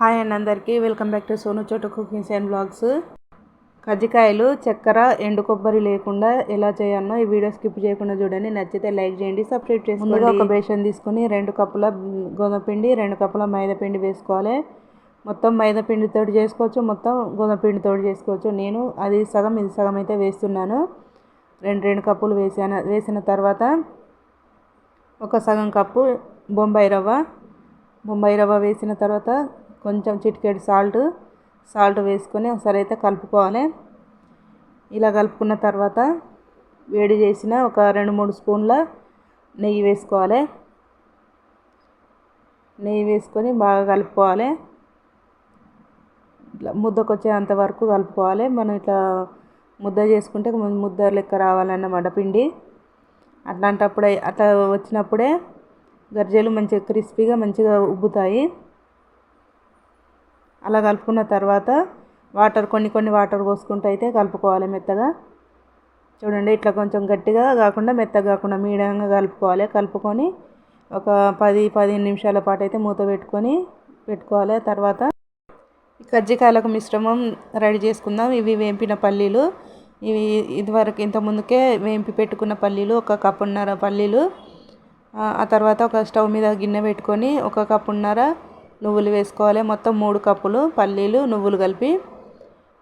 Hi అండి అందరికీ. Welcome back to Sonu Chotu cookings and blogs. కజ్జికాయలు చక్కెర ఎండు కొబ్బరి లేకుండా ఎలా చేయాలో ఈ వీడియో స్కిప్ చేయకుండా చూడండి. నచ్చితే లైక్ చేయండి సబ్స్క్రైబ్ చేసుకోండి. ఒక బేషన్ తీసుకొని రెండు కప్పుల గోధుమ పిండి రెండు కప్పుల మైదా పిండి వేసుకోవాలి. మొత్తం మైదా పిండితో చేసుకోవచ్చు మొత్తం గోధుమ పిండితో చేసుకోవచ్చు. నేను అది సగం ఇది సగం అయితే వేస్తున్నాను. రెండు రెండు కప్పులు వేసాను వేసిన తర్వాత ఒక సగం కప్పు బొంబాయి రవ్వ. బొంబాయి రవ్వ వేసిన తర్వాత కొంచెం చిటికెడు సాల్ట్ సాల్ట్ వేసుకొని ఒకసారి అయితే కలుపుకోవాలి. ఇలా కలుపుకున్న తర్వాత వేడి చేసిన ఒక రెండు మూడు స్పూన్ల నెయ్యి వేసుకోవాలి. నెయ్యి వేసుకొని బాగా కలుపుకోవాలి. ఇట్లా ముద్దకొచ్చేంత వరకు కలుపుకోవాలి. మనం ఇట్లా ముద్ద చేసుకుంటే ముద్ద లెక్క రావాలన్నమాట పిండి. అట్లాంటప్పుడే అట్లా వచ్చినప్పుడే గర్జలు మంచిగా క్రిస్పీగా మంచిగా ఉబ్బుతాయి. అలా కలుపుకున్న తర్వాత వాటర్ కొన్ని కొన్ని వాటర్ పోసుకుంటూ అయితే కలుపుకోవాలి మెత్తగా. చూడండి ఇట్లా కొంచెం గట్టిగా కాకుండా మెత్తగా కాకుండా మీడియంగా కలుపుకోవాలి. కలుపుకొని ఒక పది పదిహేను నిమిషాల పాటు అయితే మూత పెట్టుకొని పెట్టుకోవాలి. తర్వాత కజ్జికాయలకు మిశ్రమం రెడీ చేసుకుందాం. ఇవి వేంపిన పల్లీలు. ఇవి ఇదివరకు ఇంతకుముందుకే వేంపి పెట్టుకున్న పల్లీలు ఒక కప్పున్నర పల్లీలు. ఆ తర్వాత ఒక స్టవ్ మీద గిన్నె పెట్టుకొని ఒక కప్పున్నర నువ్వులు వేసుకోవాలి. మొత్తం మూడు కప్పులు పల్లీలు నువ్వులు కలిపి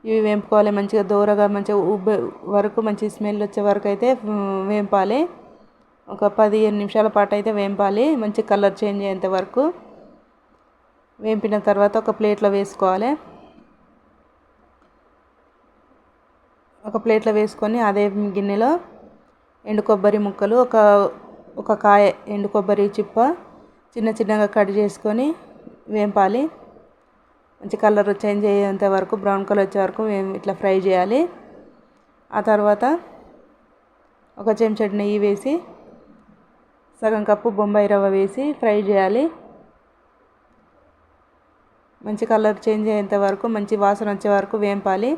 ఇవి వేంపుకోవాలి. మంచిగా దూరగా మంచిగా ఉబ్బ వరకు మంచి స్మెల్ వచ్చే వరకు అయితే వేంపాలి. ఒక పదిహేను నిమిషాల పాటు అయితే వేంపాలి. మంచి కలర్ చేంజ్ అయ్యేంత వరకు వేంపిన తర్వాత ఒక ప్లేట్లో వేసుకోవాలి. ఒక ప్లేట్లో వేసుకొని అదే గిన్నెలో ఎండు కొబ్బరి ముక్కలు ఒక ఒక కాయ ఎండు కొబ్బరి చిప్ప చిన్న చిన్నగా కట్ చేసుకొని వేంపాలి మంచి కలర్ చేంజ్ అయ్యేంత వరకు బ్రౌన్ కలర్ వచ్చే వరకు ఇట్లా ఫ్రై చేయాలి. ఆ తర్వాత ఒక చెంచా నెయ్యి వేసి సగం కప్పు బొంబాయి రవ్వ వేసి ఫ్రై చేయాలి. మంచి కలర్ చేంజ్ అయ్యేంత వరకు మంచి వాసన వచ్చే వరకు వేంపాలి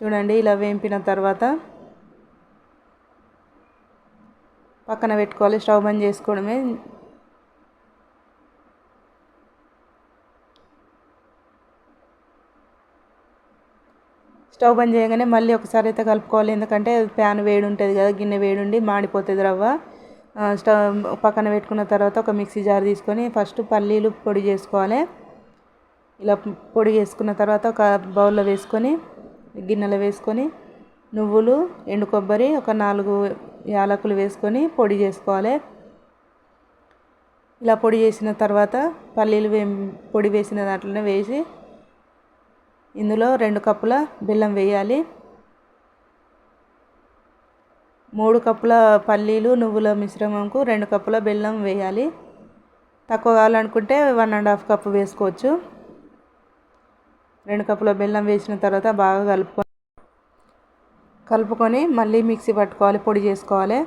చూడండి ఇలా వేంపిన తర్వాత పక్కన పెట్టుకోవాలి స్టవ్ బంద్ చేసుకోవడమే. స్టవ్ బంద్ చేయగానే మళ్ళీ ఒకసారి అయితే కలుపుకోవాలి. ఎందుకంటే ప్యాన్ వేడి ఉంటుంది కదా గిన్నె వేడి ఉండి మాడిపోతుంది రవ్వ. స్టవ్ పక్కన పెట్టుకున్న తర్వాత ఒక మిక్సీ జార్ తీసుకొని ఫస్ట్ పల్లీలు పొడి చేసుకోవాలి. ఇలా పొడి చేసుకున్న తర్వాత ఒక బౌల్లో వేసుకొని గిన్నెలో వేసుకొని నువ్వులు ఎండు కొబ్బరి ఒక నాలుగు యాలకులు వేసుకొని పొడి చేసుకోవాలి. ఇలా పొడి చేసిన తర్వాత పల్లీలు వే పొడి వేసిన దాంట్లోనే వేసి ఇందులో రెండు కప్పుల బెల్లం వేయాలి. మూడు కప్పుల పల్లీలు నువ్వుల మిశ్రమంకు రెండు కప్పుల బెల్లం వేయాలి. తక్కువ కావాలనుకుంటే వన్ అండ్ హాఫ్ కప్పు వేసుకోవచ్చు. రెండు కప్పుల బెల్లం వేసిన తర్వాత బాగా కలుపుకొని కలుపుకొని మళ్ళీ మిక్సీ పట్టుకోవాలి పొడి చేసుకోవాలి.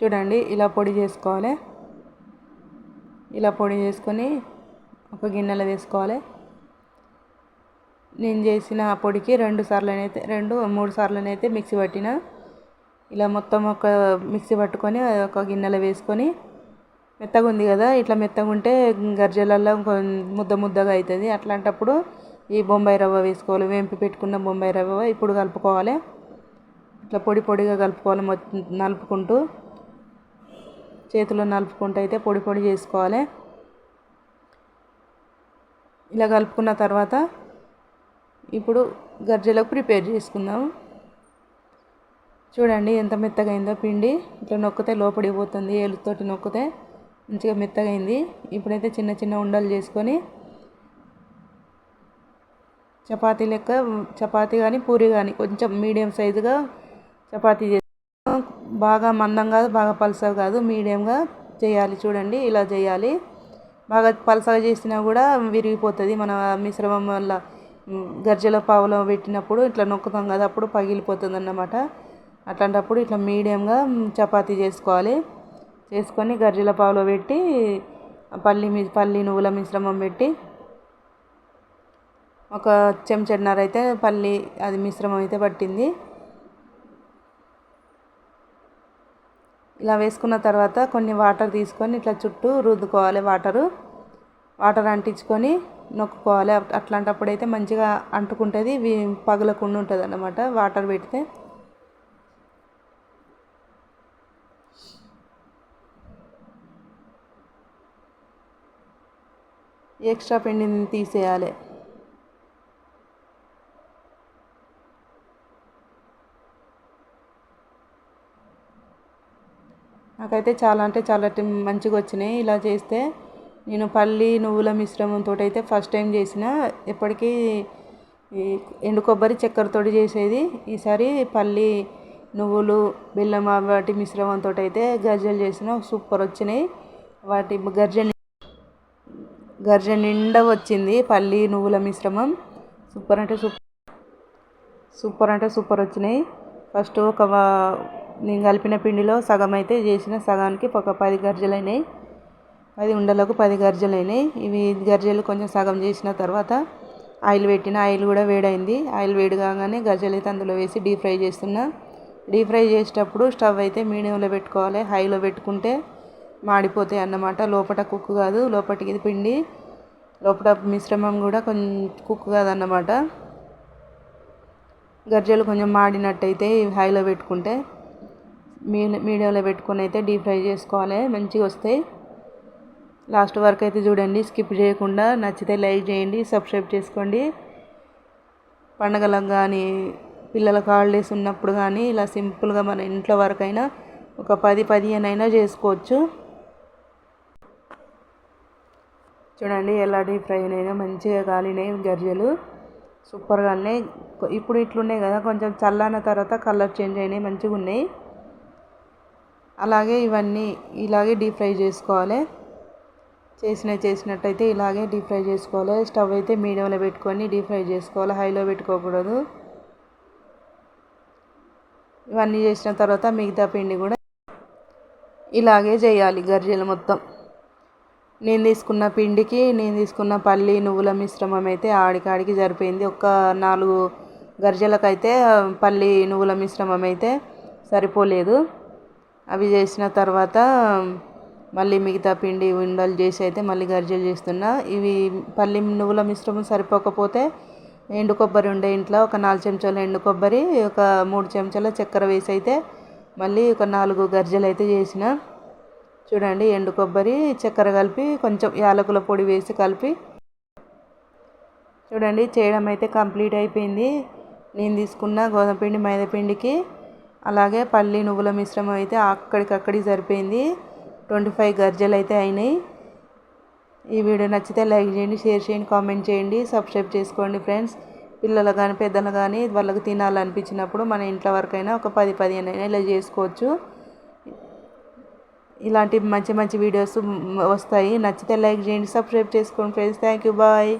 చూడండి ఇలా పొడి చేసుకోవాలి. ఇలా పొడి చేసుకొని ఒక గిన్నెలో వేసుకోవాలి. నేను చేసిన ఆ పొడికి రెండు సార్లనైతే రెండు మూడు సార్లనైతే మిక్సీ పట్టిన. ఇలా మొత్తం ఒక మిక్సీ పట్టుకొని ఒక గిన్నెలో వేసుకొని మెత్తగా ఉంది కదా ఇట్లా మెత్తగా ఉంటే గర్జలల్లో ముద్ద ముద్దగా అవుతుంది. అట్లాంటప్పుడు ఈ బొంబాయి రవ్వ వేసుకోవాలి. వేంపి పెట్టుకున్న బొంబాయి రవ్వ ఇప్పుడు కలుపుకోవాలి. ఇట్లా పొడి పొడిగా కలుపుకోవాలి నలుపుకుంటూ. చేతిలో నలుపుకుంటూ అయితే పొడి పొడి చేసుకోవాలి. ఇలా కలుపుకున్న తర్వాత ఇప్పుడు గర్జెలకు ప్రిపేర్ చేసుకుందాం. చూడండి ఎంత మెత్తగైందో పిండి. ఇట్లా నొక్కితే లోపడిపోతుంది పోతుంది ఏలుతోటి నొక్కితే మంచిగా మెత్తగైంది. ఇప్పుడైతే చిన్న చిన్న ఉండలు చేసుకొని చపాతీ లెక్క చపాతీ కానీ పూరి కానీ కొంచెం మీడియం సైజుగా చపాతీ బాగా మందం కాదు బాగా పలసగా కాదు మీడియంగా చేయాలి చూడండి ఇలా చేయాలి. బాగా పలసగా చేసినా కూడా విరిగిపోతుంది మన మిశ్రమం వల్ల గర్జల పావులో పెట్టినప్పుడు ఇట్లా నొక్కుతాం కదా అప్పుడు పగిలిపోతుంది అన్నమాట అట్లాంటప్పుడు ఇట్లా మీడియంగా చపాతీ చేసుకోవాలి. చేసుకొని గర్జల పావులో పెట్టి పల్లి పల్లి నువ్వుల మిశ్రమం పెట్టి ఒక చెంచాన్నర అయితే పల్లి అది మిశ్రమం అయితే పట్టింది. ఇలా వేసుకున్న తర్వాత కొన్ని వాటర్ తీసుకొని ఇట్లా చుట్టూ రుద్దుకోవాలి వాటరు. వాటర్ అంటించుకొని నొక్కుకోవాలి. అట్లాంటప్పుడు అయితే మంచిగా అంటుకుంటుంది పగలకుండా ఉంటుంది అన్నమాట వాటర్ పెడితే. ఎక్స్ట్రా పిండిని తీసేయాలి. నాకైతే చాలా అంటే చాలా మంచిగా వచ్చినాయి. ఇలా చేస్తే నేను పల్లి నువ్వుల మిశ్రమంతో అయితే ఫస్ట్ టైం చేసిన. ఎప్పటికీ ఎండు కొబ్బరి చక్కెరతోటి చేసేది. ఈసారి పల్లి నువ్వులు బెల్లం వాటి మిశ్రమంతో అయితే గజ్జలు చేసిన. సూపర్ వచ్చినాయి. వాటి గర్జ గర్జ నిండా వచ్చింది పల్లి నువ్వుల మిశ్రమం. సూపర్ అంటే సూపర్ సూపర్ అంటే సూపర్ వచ్చినాయి. ఫస్ట్ ఒక నేను కలిపిన పిండిలో సగం అయితే చేసిన సగానికి ఒక పది గర్జలు అయినాయి పది ఉండలకు పది గర్జలు అయినాయి ఇవి గర్జలు కొంచెం సగం చేసిన తర్వాత ఆయిల్ పెట్టిన ఆయిల్ కూడా వేడైంది. ఆయిల్ వేడి కాగానే గర్జలు అయితే అందులో వేసి డీప్ ఫ్రై చేస్తున్నా. డీప్ ఫ్రై చేసేటప్పుడు స్టవ్ అయితే మీడియంలో పెట్టుకోవాలి. హైలో పెట్టుకుంటే మాడిపోతాయి అన్నమాట. లోపల కుక్ కాదు. లోపలికి పిండి. లోపల మిశ్రమం కూడా కొంచెం కుక్ కాదన్నమాట. గర్జలు కొంచెం మాడినట్టయితే హైలో పెట్టుకుంటే మీడియంలో పెట్టుకొని అయితే డీప్ ఫ్రై చేసుకోవాలి. మంచిగా వస్తాయి. లాస్ట్ వరకు అయితే చూడండి స్కిప్ చేయకుండా నచ్చితే లైక్ చేయండి సబ్స్క్రైబ్ చేసుకోండి. పండగలకు కానీ పిల్లలకు హాలిడేస్ ఉన్నప్పుడు కానీ ఇలా సింపుల్గా మన ఇంట్లో వరకైనా ఒక పది పదిహేను అయినా చేసుకోవచ్చు. చూడండి ఎలా డీప్ ఫ్రై అయినా మంచిగా కాలినాయి గర్జలు. సూపర్గా ఉన్నాయి. ఇప్పుడు ఇట్లున్నాయి కదా కొంచెం చల్లన తర్వాత కలర్ చేంజ్ అయినాయి మంచిగా ఉన్నాయి అలాగే ఇవన్నీ ఇలాగే డీప్ ఫ్రై చేసుకోవాలి. చేసిన చేసినట్టయితే ఇలాగే డీప్ ఫ్రై చేసుకోవాలి. స్టవ్ అయితే మీడియంలో పెట్టుకొని డీప్ ఫ్రై చేసుకోవాలి. హైలో పెట్టుకోకూడదు. ఇవన్నీ చేసిన తర్వాత మిగతా పిండి కూడా ఇలాగే చేయాలి గర్జీలు మొత్తం. నేను తీసుకున్న పిండికి నేను తీసుకున్న పల్లి నువ్వుల మిశ్రమం అయితే ఆడికాడికి సరిపోయింది. ఒక నాలుగు గర్జలకైతే పల్లి నువ్వుల మిశ్రమం అయితే సరిపోలేదు. అవి చేసిన తర్వాత మళ్ళీ మిగతా పిండి ఉండలు చేసి అయితే మళ్ళీ గరిజలు చేస్తున్నా. ఇవి పల్లి నువ్వుల మిశ్రమం సరిపోకపోతే ఎండు కొబ్బరి ఉండే ఇంట్లో ఒక నాలుగు చెంచాల ఎండు కొబ్బరి ఒక మూడు చెంచాల చక్కెర వేసి అయితే మళ్ళీ ఒక నాలుగు గరిజలు అయితే చేసిన. చూడండి ఎండు కొబ్బరి చక్కెర కలిపి కొంచెం యాలకుల పొడి వేసి కలిపి. చూడండి చేయడం అయితే కంప్లీట్ అయిపోయింది. నేను తీసుకున్న గోధుమ పిండి మైదా పిండికి అలాగే పల్లి నువ్వుల మిశ్రమం అయితే అక్కడికక్కడికి సరిపోయింది. ట్వంటీ ఫైవ్ గర్జలు అయితే అయినాయి. ఈ వీడియో నచ్చితే లైక్ చేయండి షేర్ చేయండి కామెంట్ చేయండి సబ్స్క్రైబ్ చేసుకోండి ఫ్రెండ్స్. పిల్లలు కానీ పెద్దలు కానీ వాళ్ళకి తినాలనిపించినప్పుడు మన ఇంట్లో వరకైనా ఒక పది పదిహేను అయినా ఇలా చేసుకోవచ్చు. ఇలాంటి మంచి మంచి వీడియోస్ వస్తాయి. నచ్చితే లైక్ చేయండి సబ్స్క్రైబ్ చేసుకోండి ఫ్రెండ్స్. Thank you bye.